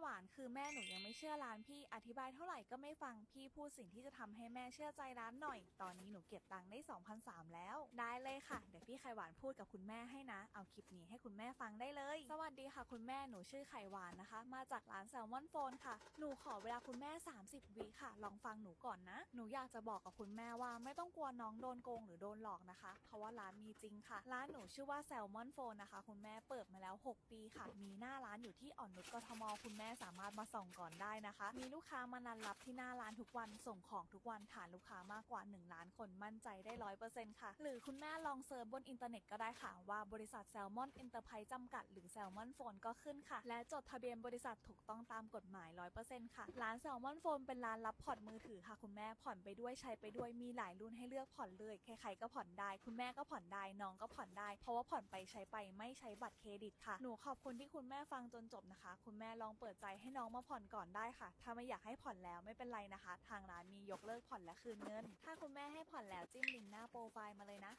หวานคือแม่หนูยังไม่เชื่อร้านพี่อธิบายเท่าไหร่ก็ไม่ฟังพี่พูดสิ่งที่จะทำให้แม่เชื่อใจร้านหน่อย ตอนนี้หนูเก็บตังค์ได้2,003แล้ว ได้เลยค่ะ เดี๋ยวพี่ไข่หวานพูดกับคุณแม่ให้นะ เอาคลิปนี้ให้คุณแม่ฟังได้เลยส วัสดีค่ะคุณแม่หนูชื่อไข่หวานนะคะ มาจากร้านแซลมอนโฟนค่ะ หนูขอเวลาคุณแม่ 30วิค่ะ ลองฟังหนูก่อนนะ หนูอยากจะบอกกับคุณแม่ว่าไม่ต้องกลัวน้องโดนโกงหรือโดนหลอกนะคะ เพราะว่าร้านมีจริงค่ะ ร้านหนูชื่อว่าแซลมอนโฟนนะคะ คุณแม่เปิดมาแล้ว 6 ปีค่ะ มีหน้าร้านอยู่ที่อ่อนนุชกทมคุณแม่สามารถมาส่องก่อนได้นะคะ มีลูกค้ามานันรับที่หน้าร้านทุกวันส่งของทุกวันฐานลูกค้ามากกว่า 1 ล้านคนมั่นใจได้ร้อยเปอร์เซ็นต์ค่ะ หรือคุณแม่ลองเซิร์ชบนอินเทอร์เน็ตก็ได้ค่ะว่าบริษัทแซลมอนอินเตอร์ไพรส์จำกัดหรือแซลมอนโฟนก็ขึ้นค่ะ และจดทะเบียนบริษัทถูกต้องตามกฎหมายร้อยเปอร์เซ็นต์ค่ะ ร้านแซลมอนโฟนเป็นร้านรับผ่อนมือถือค่ะ คุณแม่ผ่อนไปด้วยใช้ไปด้วยมีหลายรุ่นให้เลือกผ่อนเลยใครๆก็ผ่อนได้ คุณแม่ก็ผ่อนได้น้องก็ผ่อนได้ เพราะว่าผ่อนไปใช้ไปไม่ใช้บัตรเครดิตค่ะหนูขอบคุณที่คุณแม่ฟังจนจบนะคะ คุณแม่ลองเปิดใจให้น้องมาผ่อนก่อนได้ค่ะ ถ้าไม่อยากให้ผ่อนแล้วไม่เป็นไรนะคะ ทางร้านมียกเลิกผ่อนและคืนเงิน ถ้าคุณแม่ให้ผ่อนแล้วจิ้มลิงก์หน้าโปรไฟล์มาเลยนะ